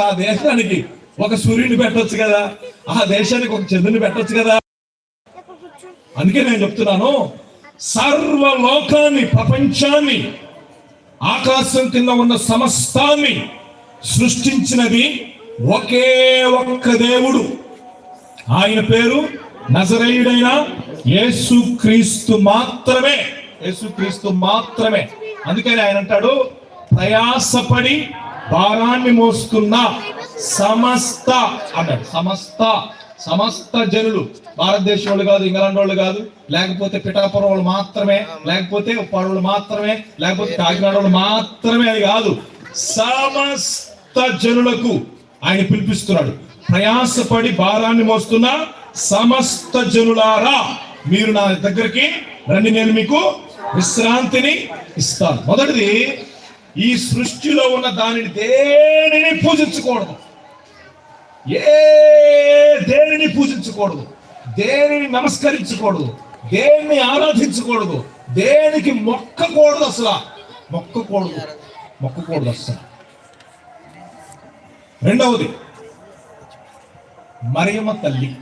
ఆ దేశానికి ఒక సూర్యుని పెట్టొచ్చు కదా? ఆ దేశానికి ఒక చంద్రుని పెట్టొచ్చు కదా? అందుకే నేను చెప్తున్నాను సర్వలోకాన్ని ప్రపంచాన్ని ఆకాశం కింద ఉన్న సమస్తాన్ని సృష్టించినది ఒకే ఒక్క దేవుడు. ఆయన పేరు నజరేయుడైన యేసు క్రీస్తు మాత్రమే. యేసు క్రీస్తు మాత్రమే. అందుకని ఆయన అంటాడు ప్రయాసపడి భారాన్ని మోస్తున్న సమస్త అన్నాడు సమస్త సమస్త జనులు భారతదేశం వాళ్ళు కాదు ఇంగ్లాండ్ వాళ్ళు కాదు లేకపోతే పిఠాపురం వాళ్ళు మాత్రమే లేకపోతే ఉప్పాడు వాళ్ళు మాత్రమే లేకపోతే కాకినాడ వాళ్ళు మాత్రమే అది కాదు సమస్త జనులకు ఆయన పిలిపిస్తున్నాడు. ప్రయాసపడి భారాన్ని మోస్తున్న సమస్త జనులారా మీరు నా దగ్గరికి రండి నేను మీకు విశ్రాంతిని ఇస్తాను. మొదటిది ఈ సృష్టిలో ఉన్న దానిని దేనిని పూజించకూడదు? ఏ దేనిని పూజించకూడదు? దేనిని నమస్కరించకూడదు? దేన్ని ఆరాధించకూడదు? దేనికి మొక్కకూడదు అసలు? మొక్కకూడదు. మొక్కకూడదు అసలు. రెండవది మరియమ్మ తల్లి.